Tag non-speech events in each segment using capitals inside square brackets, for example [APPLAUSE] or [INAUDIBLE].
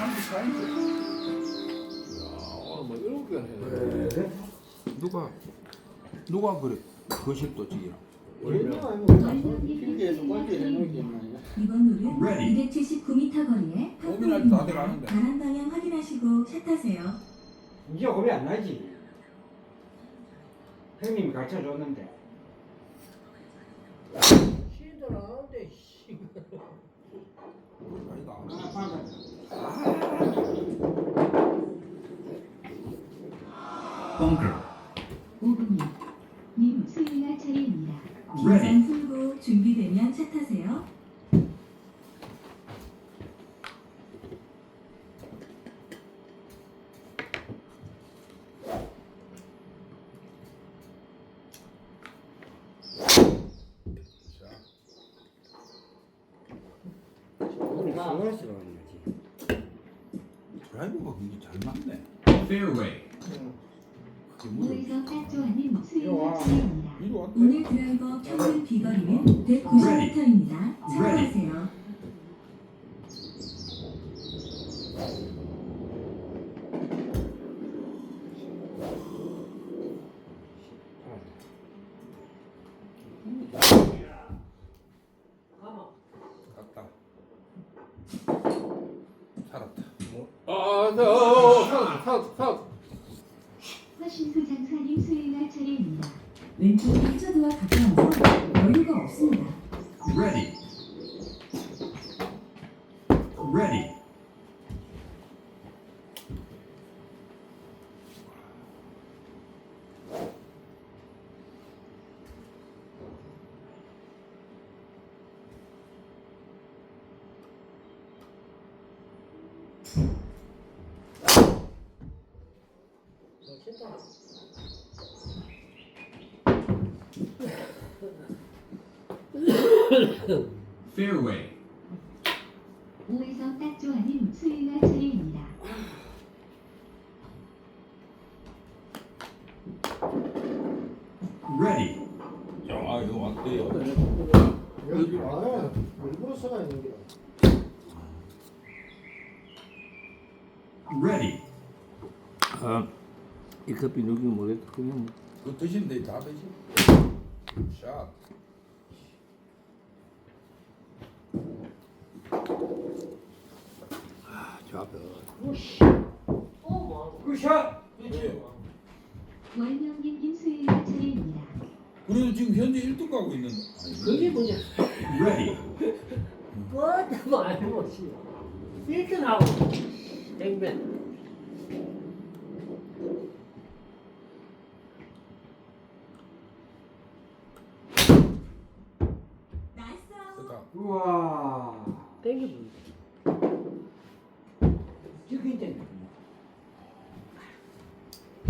34인데. 야, 오늘 뭐 일곱 개나 해야 돼. 누가 누가 그래 거실 또 지기라. 길게에서 멀리 해놓겠나 이번 Ready. 279m 거리의 고민할 때 아들 파포입니다. 하는데. 바람 방향 확인하시고 샷하세요. 이제 고비 안 나지 형님이 가르쳐 줬는데 시들 하는데 씨. 아이가. Bunker, 5분이 님 수요일 차례입니다. Ready. 긴장 풀고 준비되면 수고해서 그런 거지 드라 굉장히 잘 맞네. fairway, 그게 뭐야? 무에서 딱 좋아하는 수요일 좋아. 차례입니다. 이리 왔대. 오늘 드라이버 평균 비거리는 190m입니다. 참고하세요. 가만. 갔다. 살았다. 아, 저, 어, 살 fairway, 우에서 딱 좋아하는 수요일 차례입니다. ready, 야, 이거 왔대요. 여기 와. 일부러 써가 있는 게. ready, 아, 이 커피 누구 모르겠다. 그냥 그 드신데 다 드시. 샷. 아, 저 앞에 굿샷? 월명님 수요일 차례입니다. 그래도 지금 현재 1등 가고. 아니, 그게 뭐냐? ready, 뭐도 아니고 씨. 1등 하고 땡벤. 나이스 그다. 우와 땡기 저기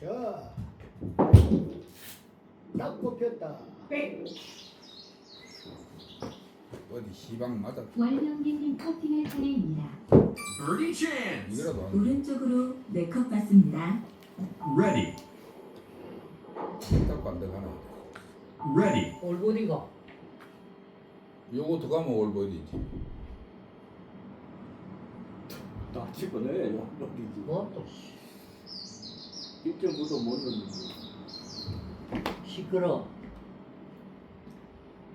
샤. 딱 꼽혔다. 어디 시방 맞아. 월명님 커팅할 차례입니다. birdie chance, 이거라도 안 오른쪽으로 네컵 받습니다. ready, 딱 반대가나. ready, 올보디가. 요거 들어가면 올버디지. 딱 집어넣어야죠 어디지 뭐또 씨. 1점부터 못 넣는데 시끄러.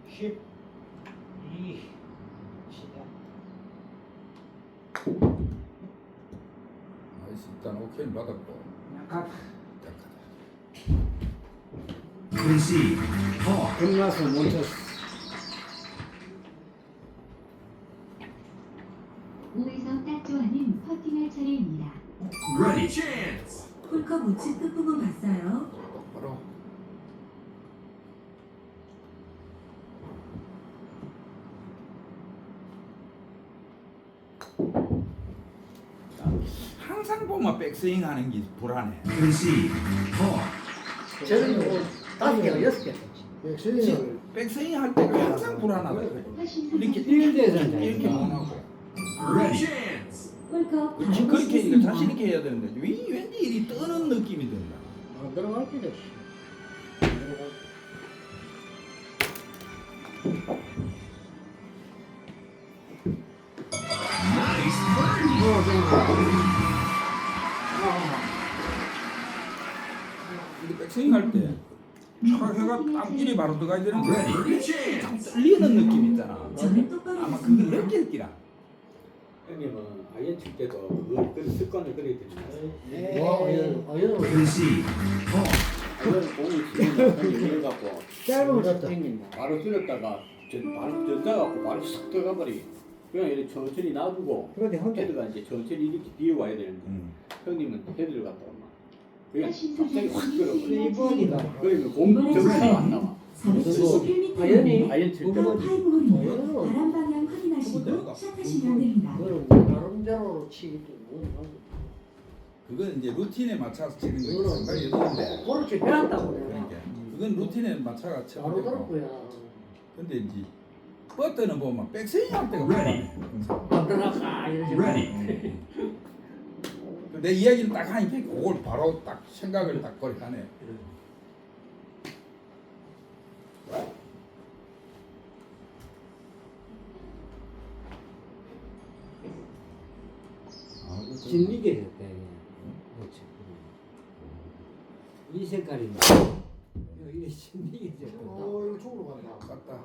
10, 2, 시작. 아이씨, 일단 오케이 받았고. 약간 약하다. concede, par, 끝나서 못 쳤어 우에서 딱 좋아하는 퍼팅할 차례입니다. Ready. Chance. 홀컵 우측 끝부분 봤어요. 바로 항상 보면 백스윙 하는 게 불안해. Concede. Par. 저는 뭐 다섯 개가 여섯 개. 백스윙 할 때가 항상 불안하다. 훨씬 이렇게 필드에서는 이렇게 잘못 하고. Ready. 홀컵 그렇지 바로 그렇게 이거 자신 치겠습니다. 있게 해야 되는데 왜 왠지 이리 떠는 느낌이 든다. 안 들어갈 birdie. 이게 백스윙 할때 딱 이리 바로 들어가야 되는데. Chance. 떨리는 느낌 있잖아. 저는 똑바로 아마 그걸. 느낄 기라. 형님은 아이언 칠 때도 그걸 그 습관을 그려야 됩니다. 와 아연 아연. Par. 아이언 공을 치면 형님 이래갖고 짧으면 됐다 형님 바로 줄였다가 저 바로 던져갖고 바로 싹 들어가 버리. 그냥 이렇게 천천히 놔두고 그런데 헤드가 이제 천천히 이렇게 뛰어와야 되는데 음. 형님은 헤드를 갖다 놔. 그냥 훨씬 갑자기 확 들어버려. 차례입니다. 그러면 공 점수가 안 나와. 471m 아이언이 홀 아이언 칠 때. 컵 파이브 홀입니다. 아이언은 바람 방향 확인 하시고 그거는 샷하시면 됩니다. 뭐 나름대로 치기 때문에 그건 이제 루틴에 맞춰서 치는 상관이 없는데. 그렇게 배웠다고 내가 그러니까. 그건 루틴에 맞춰가 바로 치는 거고 거야. 근데 이제 버터는 보면 백스윙 할 때가 Ready. 들어가 이러지 Ready. 내 이야기를 딱 하니까 그걸 바로 딱 생각을 딱 거리 하네 진리게 됐다 그렇지. 이 색깔인데 이게 진리게 됐다 어 이거 쪽으로 간다. 갔다.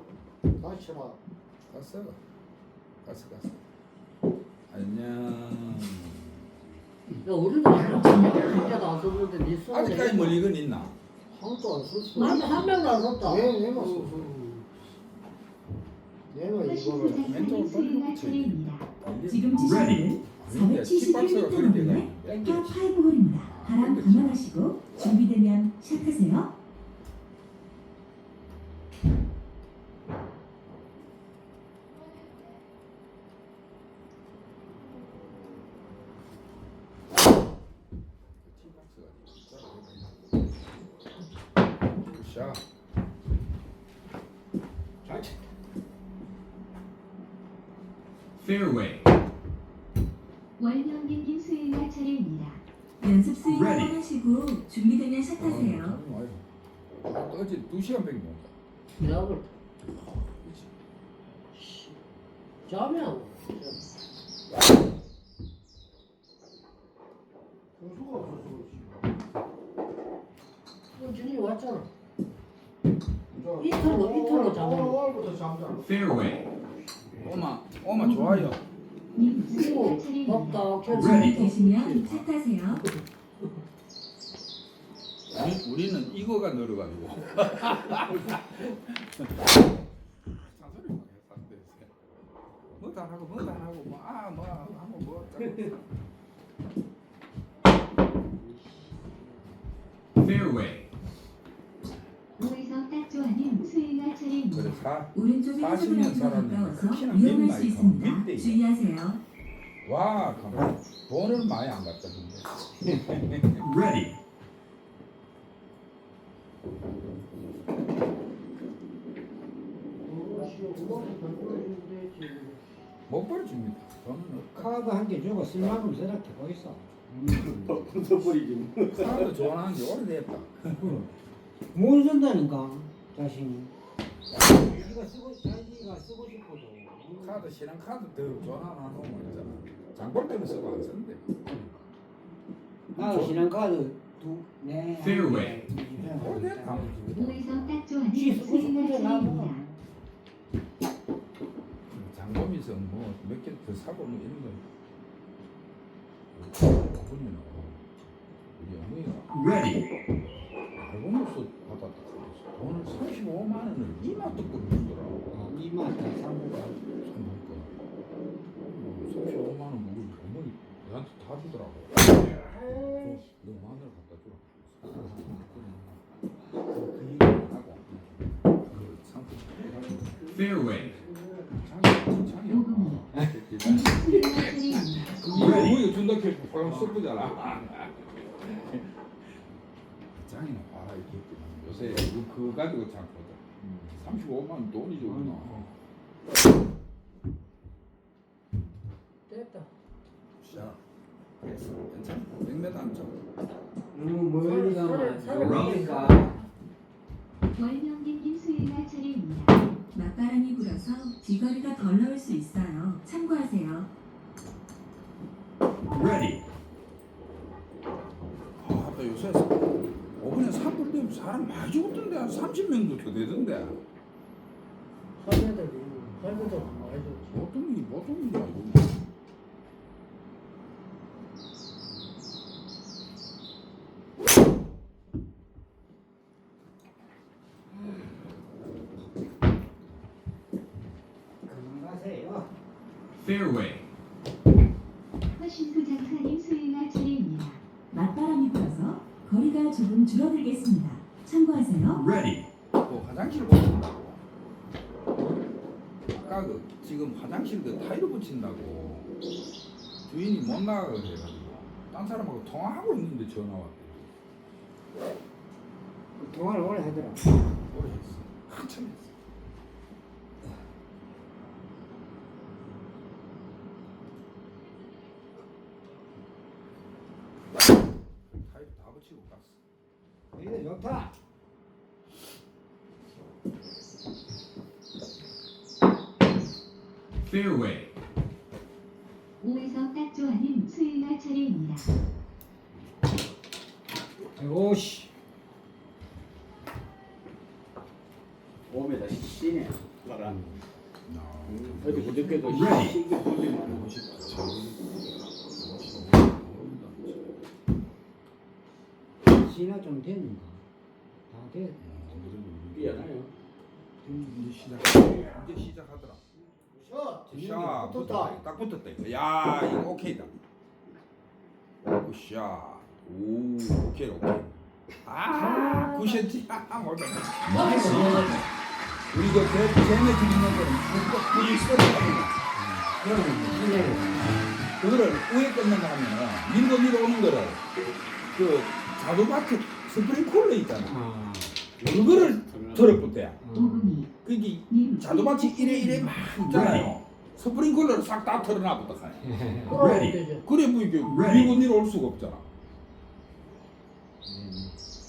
다시 쳐라 갔어? 갔어 갔어. 안녕. 야 우리도 안 썼는데 진짜도 안 썼는데 니 썼는데 아직까지 멀리건 있나? 한도 안 썼어. 맞아 한 명도 안 썼다. 왜 내가 썼어. 내가 훨씬 이거를 부장사님 수행할 차례입니다. 지금 치시는 아니, 킥박스가 그런 데가 471m 있는데. 파 파이브 홀입니다. 바람 감안하시고 준비되면 샷하세요. 샷. 잘 쳤다. Fairway. 준비되면. 아, 어제 두 시간 밖에 못. 기다려 자면 공수가 없어서 그렇지 꾸준히 왔잖아 이틀로 이틀로 잠을 5월부터 잠자 Fairway. 오마 오마 좋아요. 님 수행할 차례입니다. 덥다 준비 되시면 샷하세요. 우리, 우리는 이거가 늘어가지고. 뭐다 하고 뭐다 하고 뭐 아 뭐 하고 뭐 어쩌고. Fairway. 우에서 딱 좋아하는 수행할 차례입니다. 그래 사 오른쪽에 40년 해저브라인과 살았는데 가까워서 특히나 위험할 수 있습니다. 주의하세요. 와, 가만. 돈을 많이 안 갖다 준대. Ready. 못 벌줍니다. 돈은 카드 한 개 주고 쓸만큼 생각해 보겠어 벗어버리지 카드 좋아하는 지 오래됐다. 못 쓴다니까 자신이 자기가 쓰고 자기가 쓰고 싶어도 카드 신한 카드 더 좋아하는 놈 있잖아. 장볼 때는 쓰고 안 쓰는데. 나도 신한 카드 두 네 Fairway. 오래됐다. 우에서 딱 좋아하는 지 쓰고 수행할 싶은데 나도 차례입니다. 장범이서 뭐 몇 개 더 사고 뭐 이런 거. 어머니는 우리 어머니가 Ready. 알고면서 받았다. 돈을 35만 원을 이마 뜯고 주더라고. 이만 다 사고 35만 너 마늘 갖다 줘. 그 얘기 안 하고. 그 상품. Fairway 수요일날 차례입니다. 캐 홀랑 썩잖아. 장이나 봐라 이렇게 요새 그, 그거 가지고 참거든. 35만 원 돈이죠. 그거. 됐다. 자, 괜찮아. 100m 안 쳐. 너무 멀리 가면 사람, 좋으니까 월명님 김수일날 차례입니다. 맞바람이 불어서 비거리가 덜 나올 수 있어요. 참고하세요. Ready. 아, 나 요새 5분에 3불 되면 사람 많이 죽었던데 한 30명도 더 되던데. 할매들이 할매들 많이 줬지. 보통 일이 보통 일이 아니고. Fairway. 허신수 장사님 수요일날 차례입니다. 맞바람이 불어서 조금 줄어들겠습니다. 참고하세요. Ready. 그 화장실 붙인다고. 아까 그 지금 화장실 그 타일을 붙인다고 주인이 못 나가게 해가지고 딴 사람하고 통화하고 있는데 전화 왔대. 통화를 오래 하더라. 오래 했어. 한참 했어. 타일 다 붙이고 갔어. 이거 좋다. Fairway. 오에서 딱 좋아하는 수요일날 차례입니다. 오씨. 5m 시네. 봐라. 야, 어디 보지만 시나 좀 됐는가? 다 됐. 미안해요. 이제 시작. 이제 시작하더라. 샷. 샤 붙었다. 딱 붙었다. 이거. 야 이거 오케이다. 굿샷. 오 오케이 오케이. 아 굿샷지. 아 맞아. Nice on. 우리 그 제- 쟤네 집 있는 거는 굳이 써야 그거를 위에 끊는다 하면은 밀고 밀어 오는 거를 그 자두마켓 스프링쿨러 있잖아. 아. 그거를 들어붙대야. 오금이 그게 님 자두마치 이래 이래 막 있잖아요. 스프링쿨러를 싹다 Ready. 되죠. 그래 뭐 이게 Ready. 밀고 밀어 올 수가 없잖아.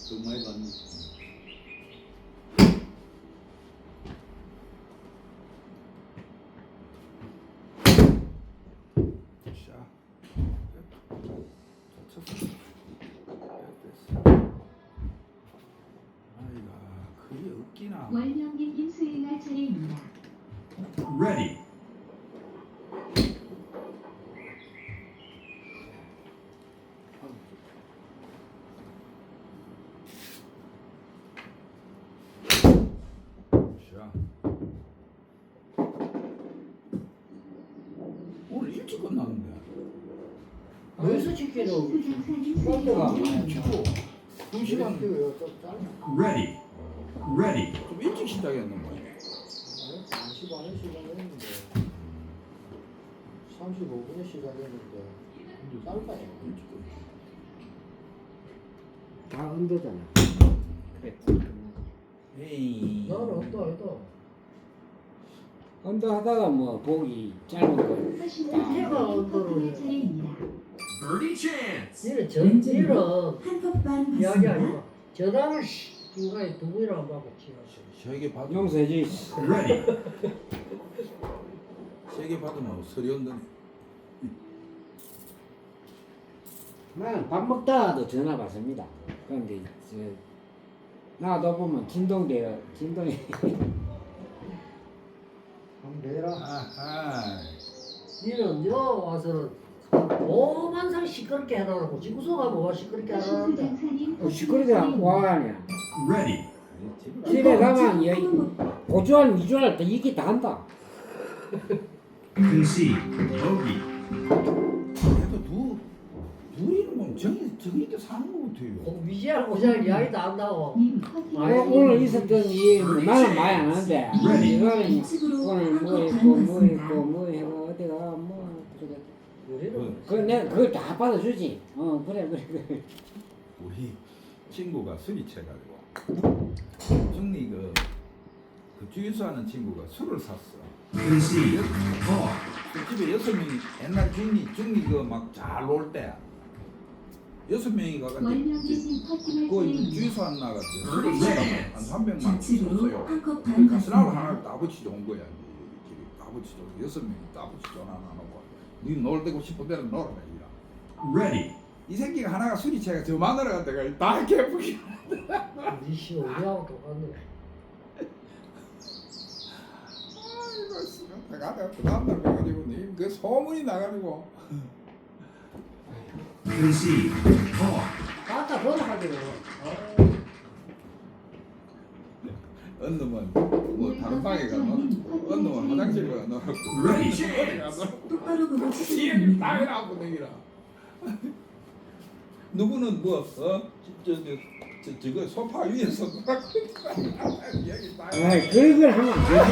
그 많이. 자, 없기나. 월명님 김수일날 차례입니다. Ready. 자. 오늘 일찍 끝났는데. 여기서 찍기도 허신수 장사님 꼴대가 수요일날 일찍 차례입니다. 두 시간 좀 짧아. Ready. Ready. 좀 일찍 시작했는 거야. 40안에 시작했는데 35분에 시작했는데 짧아요. 다 언더잖아. 그래. 에이. 나는 언더 아니다. 언더 하다가 뭐 보기 짧은 거. 장사님 언더로. Birdie chance. 니는 한컵 반 이야기. 아니고 저당을 분이랑 안 받고 치야지. 세개 받으면 용서해지. 세개 받으면 서리 언더네. 나는 밥 먹다가도 전화 받습니다. 그런데 저 나도 보면 진동돼요. 진동이. 내라. 아하. 니는 여 와서는 오만상 시끄럽게 해놔놓고 지구소 가면 와 시끄럽게 허신수 해놨는데 장사님 뭐 시끄러게 와 아니야. Ready. 집에 가면 여 고주할 위주할 때 이게 다 한다. Concede. Bogey. 그래도 두, 두 정이 정이게 사는 거 같아요. 어, 위지하고 고장 이야기 다 한다고. 님 아이, 어, 오늘 있었던 이 나는 많이 안 하는데 이거는 오늘 뭐 있고 뭐. 있고 뭐 있고 어디가 뭐 우리는 그 내가 그걸 다 받아주지 어 그래 그래 그래 우리 친구가 술이 채가지고 중리 그, 그 주유소하는 친구가 술을 샀어. Concede. Call. 술집에 여섯 명이 옛날 중리 중리 그막 잘 놀때 여섯 명이 가가지고 그. 주유소 안 나가지고 Birdie 술을 chance. 한 300만 원 좌측으로 줬어요. 그 갔습니다. 하나를 따붙이져 온 거야. 이제 따붙이져 여섯 명이 따붙이져 하나 놓고 니 놀대고 싶은 대로 놀아라. Ready. 이 새끼가 하나가 술이 채가 저 마누라 갖다가 다 개쁘게 우리 씨 우리하고 똑같네. 아이고 씨발 내가 그 다음날 가가지고 그 소문이 나가지고 Concede. Call. 아까 그거 하기로. 어느 놈은 뭐 다른 방에 가면 어느 놈은 화장실 Ready chance. 똑바로 보고 치시면 이게 됩니다. 땅에 나고 내기라 누구는 뭐 어 저 저 저, 저 거 소파 위에서 놀았고 여기 땅에 아이 그런 걸 하면 안 되지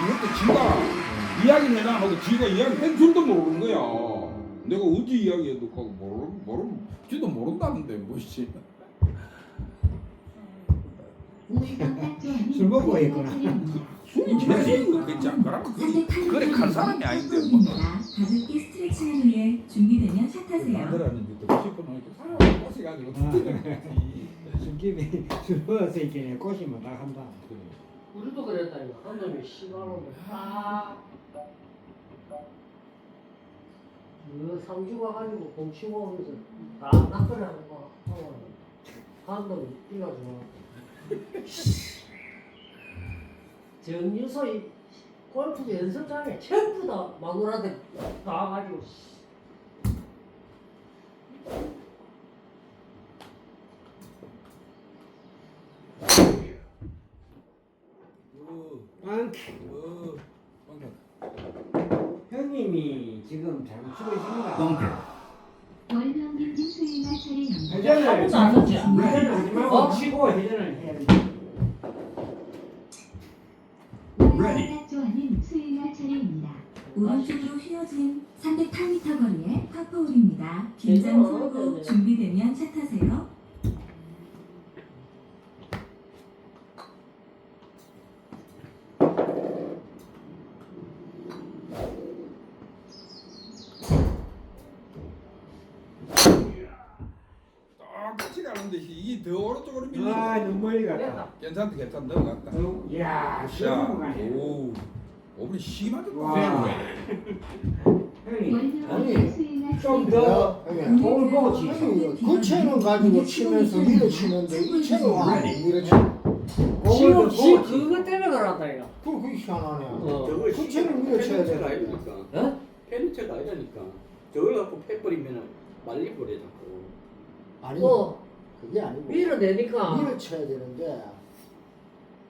이것도 지가 이야기를 해라 하고 지가 이야기 한 줄도 모르는 거야. 내가 어디 이야기해도 그거 모르 모르 지도 모른다는데 뭐지. 술 먹고 있구나. 않더라. 그 그래 간 사람이 아닌데 뭐. 가볍게 스트레칭을 위해 준비되면 샷하세요. 만들었는지 듣고 싶어는 사람 꼬시가지고 듣지. 술집에 술 먹어서 있겠네 꼬시면 다 한다 우리도 그랬다 이거. 한 놈이 씨발로 아. 그 상주 가 가지고 공치고 오면서 다 낚으라는 거 하고 한 놈이 뛰어가지고 [LAUGHS] 정유소 이 골프 연습장에 전부 다 마누라들 나와가지고 씨. 어, 빵 어. 형님이 지금 잘 치고 있습니다 차례입니다. 회전을 안 하지. 회전을 말고 어? 치고 회전을 해야 돼 오른쪽으로 휘어진 308m 거리의 파포홀입니다. 긴장 풀고 준비되면 샷하세요. 똑같이 가는 듯이 이게 더 오른쪽으로 아 밀리네. 너무 멀리 갔다. 괜찮다 괜찮다 넘어갔다. 어, 시험 가네 오, 오븐이 심하다. 와. 형님 월명기님 수혜가 좀더. 돈을 보고 치그 채는 가지고 치면서 위로 치는데 이 채는 와 위로 쳐. 지금 지 그거 때문에 그러다 이거. 그 그게 희한하네. 어. 저걸 그 채는 위로 쳐야 돼. 아니니까. 어? 페르체가 아니라니까. 저걸 갖고 패버리면 말리버려 자꾸. 아니 어 그게 아니고 위로 내니까 위로 쳐야 되는데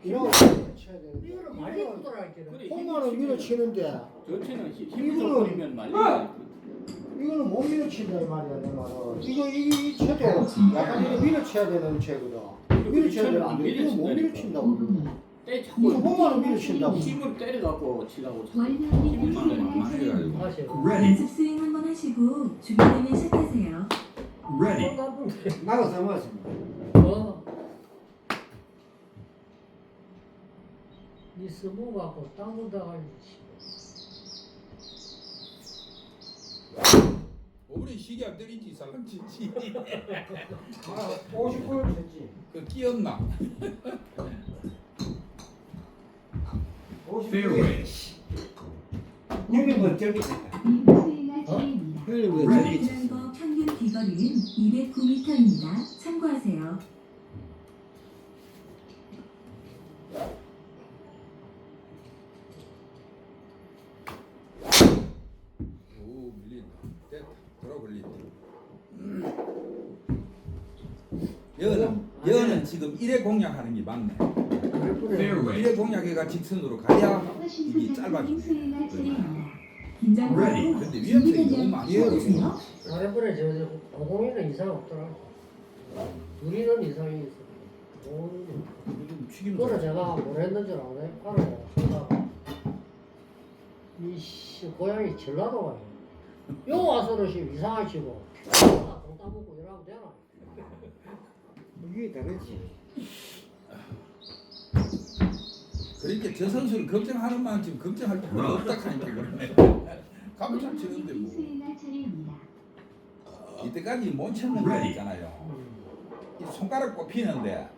이런 쳐야 되는데 많이 이거는 붙더라니까. 그래, 홈런은 위로 치는데 전체는 힘- 힘이 이거는- 좀 말리니까. 이거는 못 위로 친다 이 말이야 내 말은. 이거 이, 이 채도 약간 이거 위로 쳐야 되는 채거든. 위로 쳐야 되는데 이거 못 위로 친다고. 이거 홈런은 위로 친다고. 힘으로 때려갖고 치려고 자꾸. 힘을. Ready. 연습 스윙 한번 하시고 준비되면 샷하세요. Ready. 나도 써먹었습니다 어. 니 스모 갖고 땅 묻어가지고. 오븐이 시계 안 때리지 살랑치지. [LAUGHS] 아 50불 줬지 그 끼었나? 50불 Fairway. 형님 뭐 저기 님 수혜가 차례입니다. 형님 뭐 Ready. 저기 드라이버 평균 비거리는 209m입니다. 참고하세요. 여는 여는 지금 1회 공략하는 게 맞네. 1회 공략해가 직선으로 가야 이게 짧아지네. 수혜가 차례입니다. 긴장을 Ready. 하고 근데 위험성이 너무 많이 시작하세요. 다른번에 저, 저 고공이는 이상 없더라. 우리는 이상이 있어. 고공이는. 좀 튀김 그거를 제가 뭘 했는 줄 아네? 알아요. 제가 이씨 고양이 전라도 가요. 요 와서는 지금 이상하게 치고 돈 따먹고 이러면 되나? 이게 다르지. 그러니까 저 선수를 걱정하는 만큼 걱정할 필요가 없다 하니까 그러네. [LAUGHS] 잘 치는데 뭐. 차례입니다. 이때까지 못 쳤는 거 있잖아요. 이 손가락 꼽히는데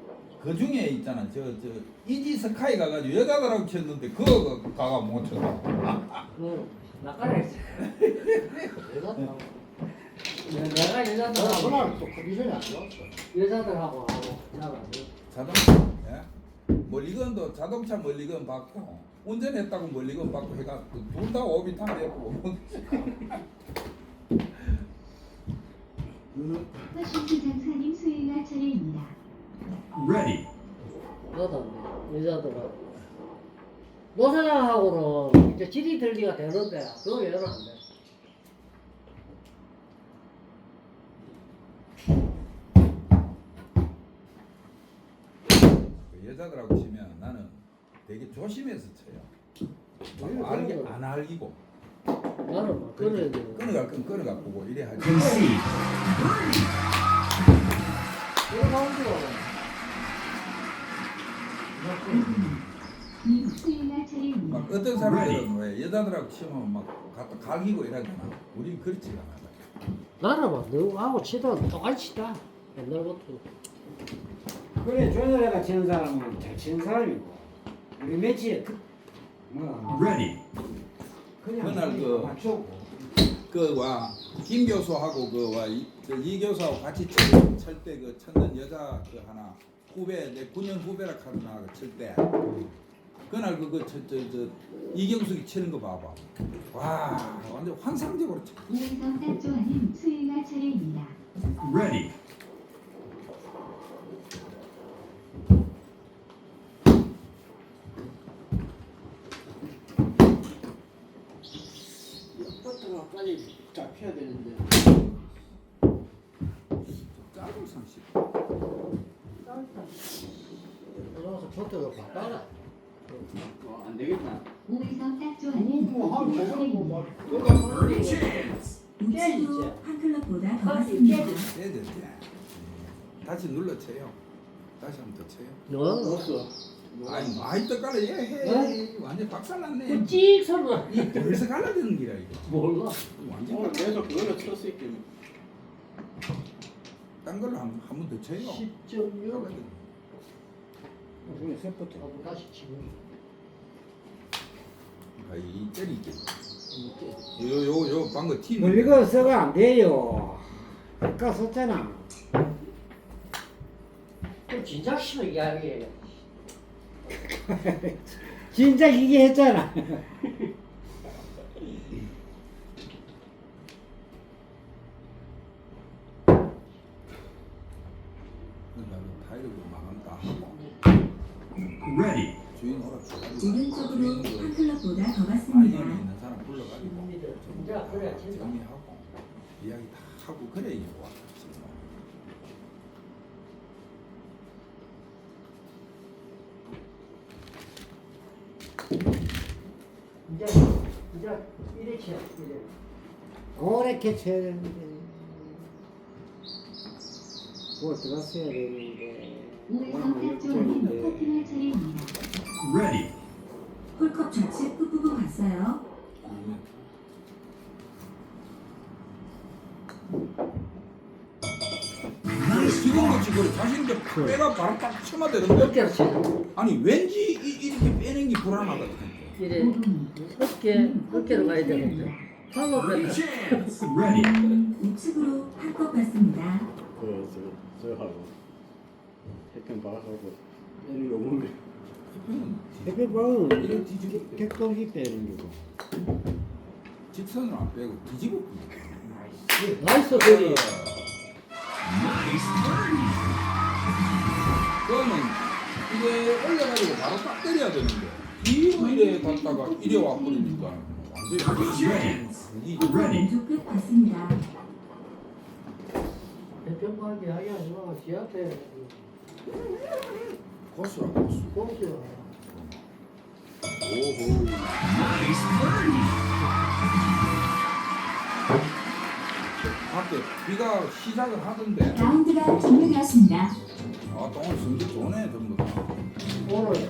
그 중에 있잖아. 저 저 이지 스카이 가가지고 여자들하고 쳤는데 그거 가가 못 쳤다 그 나가래. 내가 [LAUGHS] 내가 어, 여자들하고 그날 또 컨디션이 안 좋았어. 여자들하고 하고 나가지. 자동차 예? 멀리건도 자동차 멀리건 받고 운전했다고 멀리건 받고 해가 둘 다 오비탄 했고 허신수 장사님 수요일날 차례입니다. Ready. 안 돼. 여자들하고. 노사장하고는 이제 질이 들기가 되는데 그거 얘는 안 돼. 그 여자들하고 치면 나는 되게 조심해서 쳐요 막 알게 안 알기고 나는 막 그래. 끊어갈 건 끊어가 보고 이래 하지 차례입니다. 막 어떤 사람들은 왜 여자들하고 치면 막 갖다 갈기고 이러잖아 우리는 그렇지가 않아 나는 막 너하고 치던 똑같이 치다. 옛날부터. 그래 조연아가 치는 사람은 잘 치는 사람이고 우리 매치에 그, 뭐 Ready. 그냥 그날 그- 맞추고 그와 김 교수하고 그와 이, 그이 교수하고 같이 칠때 그 쳤는 여자 그 하나 후배 내 9년 후배라 카드나 칠때 그날 그거 저저 이경숙이 치는 거 봐봐 와 완전 환상적으로 쳐. 우회성 딱 좋아하는 수요일날 차례입니다. Ready. 버터가 빨리 잡혀야 되는데. 짧은 상식 버터를 바꿔라. 어, 안 되겠다. 우회성 딱 좋아하는 뭐한 수요일날 대전 뭐 차례입니다. 말. Chance. 우측으로 한 클럽보다 더 맞습니다. 해야 돼 다시 눌러 쳐요 다시 한 번 더 쳐요 너 없어. 아니 많이 떠깔려 얘해 완전 박살났네 그찍 소리가 이 벌써 갈라지는 기라 이거 몰라. 완전 오늘 계속 그걸로 쳤을 게. 딴 걸로 한 번 더 쳐요 10.6. 중에 세부터 하고 다시 치고. 아, 이 때리게. 요 요 요 방금 팀뭐 이거 써가 안 돼요. 아까 썼잖아. 그 진작 치면 이야기해. 진짜 이게 했잖아 [LAUGHS] 진짜 그래야 진짜. 정리하고 이야기 다 하고 그래 이거 와 지금. 이제 이제 치야 이래. 그렇게 쳐야 되는데 뭐 들어갔어야 되는데 딱 좋아하는 커피할 차례입니다. Ready. 홀컵 좌측 끝부분 봤어요. 빼가 바로 딱 쳐맞대는데 어깨로 치자. 아니 왠지 이, 이렇게 빼는 게 불안하다 이래 어깨 어깨로 가야 되는데. 팔로 뺐다. Chance. Ready. 우측으로 한컵 봤습니다. 그 저 저하고 핵경 박하고 얘는 요번에 해배 방은 이래 뒤집어 빼. 객동기 빼는 거고 직선으로 안 빼고 뒤집어 빼. 나이스 거리. 그 거는 이게 올려가지고 바로 딱 때려야 되는데 뒤로 이래 갔다가 이래 와버리니까 완전히. 왼쪽 끝 고수. 오호. 밖에 비가 시작을 하던데 라운드가 종료되었습니다. 아 오늘 성적 좋네 전부 다. 오늘